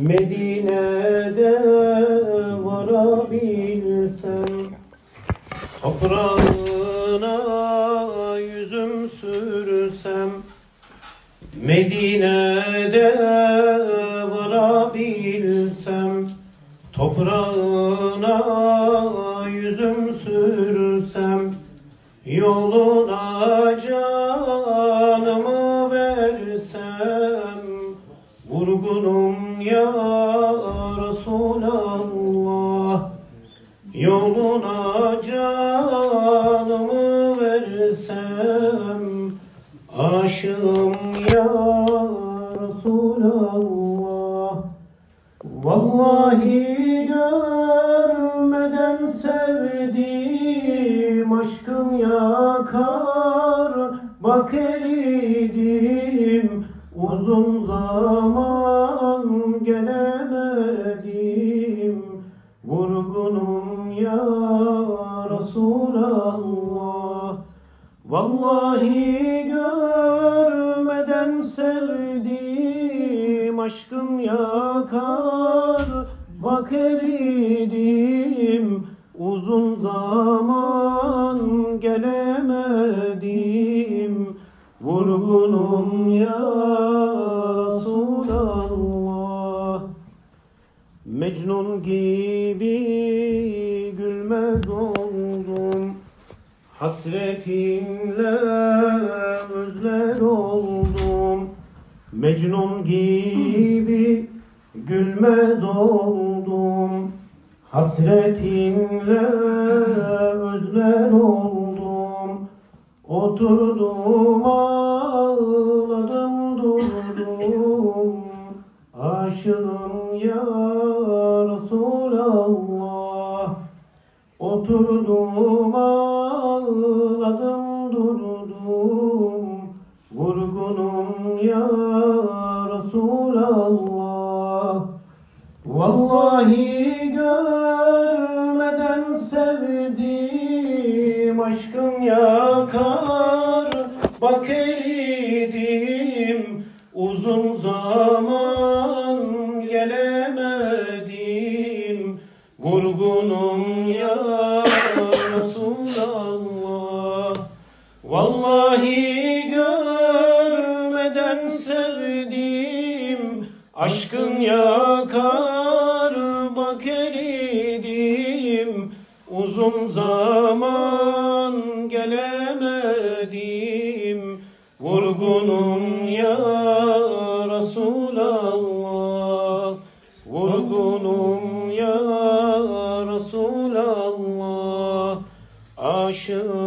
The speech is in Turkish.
Medine'de varabilsem Toprağına yüzüm sürsem Medine'de varabilsem Toprağına yüzüm sürsem Yoluna canımı ya Resulallah Yoluna canımı versem Aşığım ya Resulallah. Vallahi görmeden sevdim Aşkım yakar Bak eridim Uzun zaman Resulallah Vallahi görmeden sevdim Aşkım yakar. Bak eridim Uzun zaman gelemedim. Vurgunum ya Resulallah. Mecnun gibi gülmez oldum Hasretinle özler oldum. Mecnun gibi gülmez oldum. Hasretinle özler oldum. Oturdum ağladım durdum. Aşığım ya Resulallah. Oturdum sevdim Aşkım yakar. Bak eridim Uzun zaman gelemedim. Vurgunum ya Resulallah Vallahi görmeden sevdim Aşkın yakar Uzun zaman gelemedim Vurgunum ya Resulallah. Vurgunum ya Resulallah. Aşığım